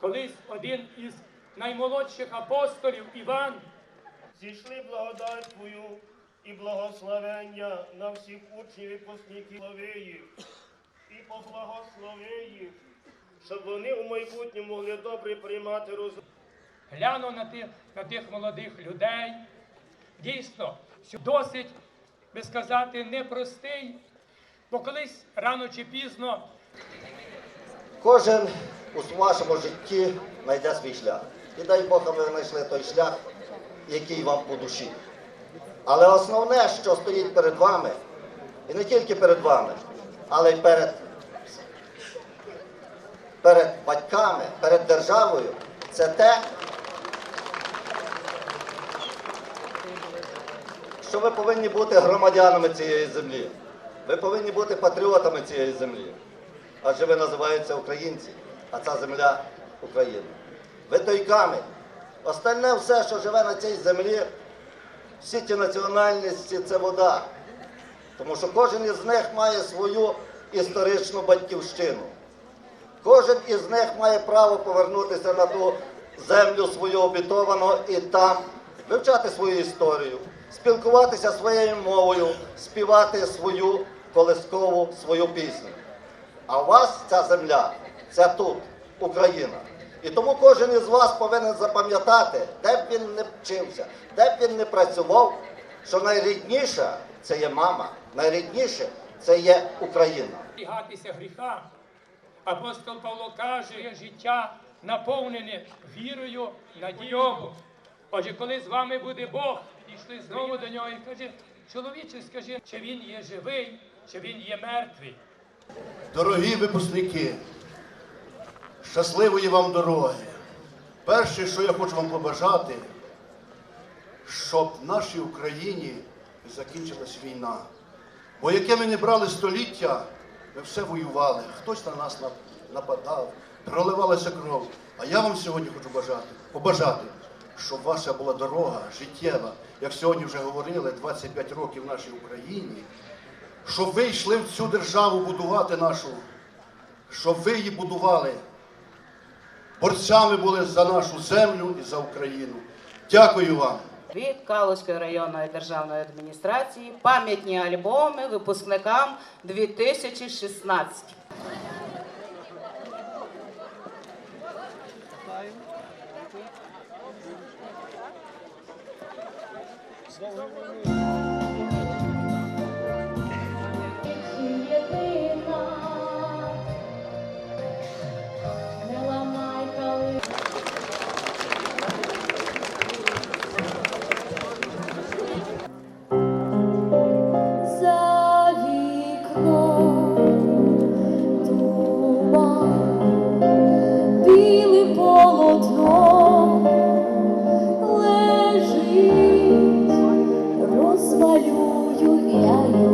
колись один із наймолодших апостолів Іван Зійшли благодать Твою і благословення на всіх учнів і послідників Лавиїв, і поблагослови їх, щоб вони у майбутньому могли добре приймати розум. глянув на тих, на тих молодих людей. Дійсно, що досить, би сказати, непростий, бо колись рано чи пізно Кожен у вашому житті знайде свій шлях. І дай Бог, аби ви знайшли той шлях, який вам по душі. Але основне, що стоїть перед вами, і не тільки перед вами, але й перед, перед батьками, перед державою, це те, що ви повинні бути громадянами цієї землі. Ви повинні бути патріотами цієї землі. Адже ви називаєтеся українці, а ця земля Україна. Ви той камінь. Остальне все, що живе на цій землі, всі ті національності це вода. Тому що кожен із них має свою історичну батьківщину. Кожен із них має право повернутися на ту землю свою обітовану і там вивчати свою історію, спілкуватися своєю мовою, співати свою колискову свою пісню. А у вас ця земля це тут, Україна. І тому кожен із вас повинен запам'ятати, де б він не вчився, де б він не працював, що найрідніша це є мама, найрідніше це є Україна. рігатися гріха. Апостол Павло каже, життя наповнене вірою, надією. Отже, коли з вами буде Бог, пішли знову до нього і каже, чоловіче, скажи, чи він є живий, чи він є мертвий. Дорогі випускники, щасливої вам дороги. Перше, що я хочу вам побажати, щоб в нашій Україні закінчилась війна. Бо яке ми не брали століття, ми все воювали. Хтось на нас нападав, проливалася кров. А я вам сьогодні хочу бажати, побажати, щоб ваша була дорога життєва, як сьогодні вже говорили, 25 років в нашій Україні щоб ви йшли в цю державу будувати нашу, щоб ви її будували. Борцями були за нашу землю і за Україну. Дякую вам. Від Калузької районної державної адміністрації пам'ятні альбоми випускникам 2016. Yulia.